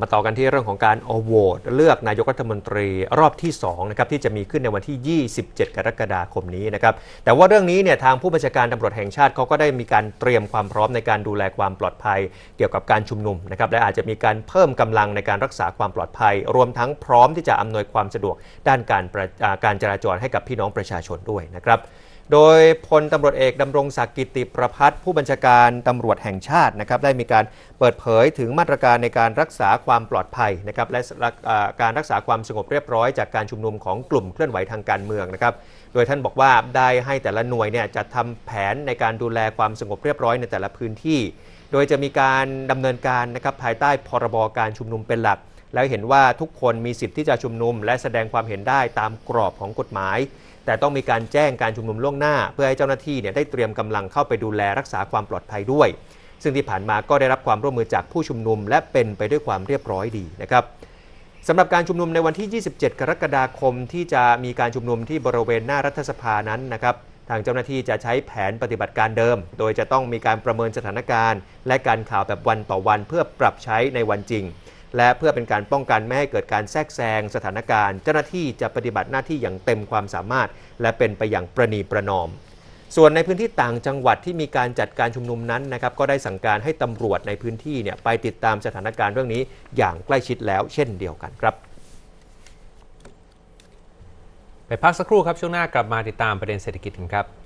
มาต่อกันที่เรื่องของการโหวตเลือกนายกรัฐมนตรีรอบที่2นะครับที่จะมีขึ้นในวันที่ 27 กรกฎาคมนี้นะครับแต่ว่าเรื่องนี้เนี่ยทางผู้บัญชาการตำรวจแห่งชาติเขาก็ได้มีการเตรียมความพร้อมในการดูแลความปลอดภัย เกี่ยวกับการชุมนุมนะครับและอาจจะมีการเพิ่มกำลังในการรักษาความปลอดภัย รวมทั้งพร้อมที่จะอำนวยความสะดวกด้านการการจราจรให้กับพี่น้องประชาชนด้วยนะครับ โดยพลตำรวจเอกดำรงศักดิ์กิติประพัฒน์ผู้บัญชาการตำรวจแห่งชาตินะครับได้มีการเปิดเผยถึงมาตรการในการรักษาความปลอดภัยนะครับและการรักษาความสงบเรียบร้อยจากการชุมนุมของกลุ่มเคลื่อนไหวทางการเมืองนะครับโดยท่านบอกว่าได้ให้แต่ละหน่วยเนี่ยจะทำแผนในการดูแลความสงบเรียบร้อยในแต่ละพื้นที่ โดยจะมีการดำเนินการนะครับภายใต้พรบการชุมนุมเป็นหลัก แล้วเห็นว่าทุกคนมีสิทธิ์ที่จะชุมนุม และแสดงความเห็นได้ตามกรอบของกฎหมาย แต่ต้องมีการแจ้งการชุมนุมล่วงหน้า เพื่อให้เจ้าหน้าที่เนี่ยได้เตรียมกำลังเข้าไปดูแลรักษาความปลอดภัยด้วย ซึ่งที่ผ่านมาก็ได้รับความร่วมมือจากผู้ชุมนุม และเป็นไปด้วยความเรียบร้อยดีนะครับสำหรับการชุมนุมในวันที่ 27 กรกฎาคมที่จะมีการชุมนุมที่บริเวณหน้ารัฐสภานั้นนะครับทางเจ้าหน้าที่จะใช้แผนปฏิบัติการเดิม โดยจะต้องมีการประเมินสถานการณ์ และการข่าวแบบวันต่อวันเพื่อปรับใช้ในวันจริง และเพื่อเป็นการป้องกันไม่ให้เกิดการแทรกแซงสถานการณ์ เจ้าหน้าที่จะปฏิบัติหน้าที่อย่างเต็มความสามารถ และเป็นไปอย่างประนีประนอม ส่วนในพื้นที่ต่างจังหวัดที่มีการจัดการชุมนุมนั้นนะครับก็ได้สั่งการให้ตำรวจในพื้นที่เนี่ยไปติดตามสถานการณ์เรื่องนี้อย่างใกล้ชิดแล้วเช่นเดียวกันครับไปพักสักครู่ครับช่วงหน้ากลับมาติดตามประเด็นเศรษฐกิจกันครับ